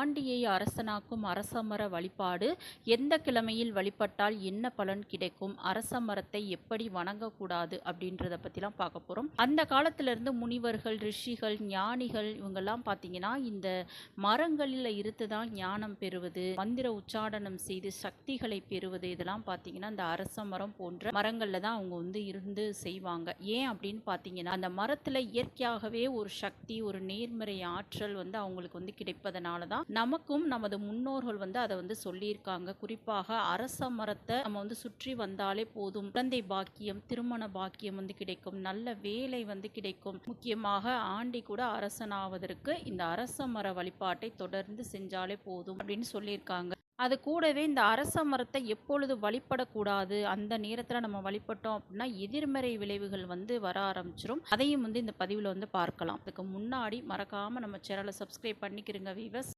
ஆண்டியை அரசனாக்கும் அரசமர வழிபாடு எந்த கிழமையில் வழிபட்டால் என்ன பலன் கிடைக்கும்? அரச மரத்தை எப்படி வணங்கக்கூடாது? அப்படின்றத பற்றிலாம் பார்க்க போகிறோம் அந்த காலத்திலிருந்து முனிவர்கள் ரிஷிகள் ஞானிகள் இவங்கெல்லாம் பார்த்தீங்கன்னா இந்த மரங்களில் இருந்து தான் ஞானம் பெறுவது மந்திர உச்சாடனம் செய்து சக்திகளை பெறுவது இதெல்லாம் பார்த்தீங்கன்னா இந்த அரச மரம் போன்ற மரங்களில் தான் அவங்க வந்து இருந்து செய்வாங்க. ஏன் அப்படின்னு பார்த்தீங்கன்னா அந்த மரத்தில் இயற்கையாகவே ஒரு சக்தி ஒரு நேர்மறை ஆற்றல் வந்து அவங்களுக்கு வந்து கிடைப்பதனால தான் நமக்கும் நமது முன்னோர்கள் வந்து அதை வந்து சொல்லியிருக்காங்க. குறிப்பாக அரச மரத்தை நம்ம வந்து சுற்றி வந்தாலே போதும். குழந்தை பாக்கியம் திருமண பாக்கியம் வந்து கிடைக்கும். நல்ல வேலை வந்து கிடைக்கும். முக்கியமாக ஆண்டி கூட அரசனாவதற்கு இந்த அரச மர வழிபாட்டை தொடர்ந்து செஞ்சாலே போதும் அப்படின்னு சொல்லியிருக்காங்க. அது கூடவே இந்த அரச மரத்தை எப்பொழுது வழிபடக்கூடாது அந்த நேரத்தில் நம்ம வழிபட்டோம் அப்படின்னா எதிர்மறை விளைவுகள் வந்து வர ஆரம்பிச்சிரும். அதையும் வந்து இந்த பதிவில் வந்து பார்க்கலாம். அதுக்கு முன்னாடி மறக்காமல் நம்ம சேனலை சப்ஸ்கிரைப் பண்ணிக்கிறங்க வீவர்ஸ்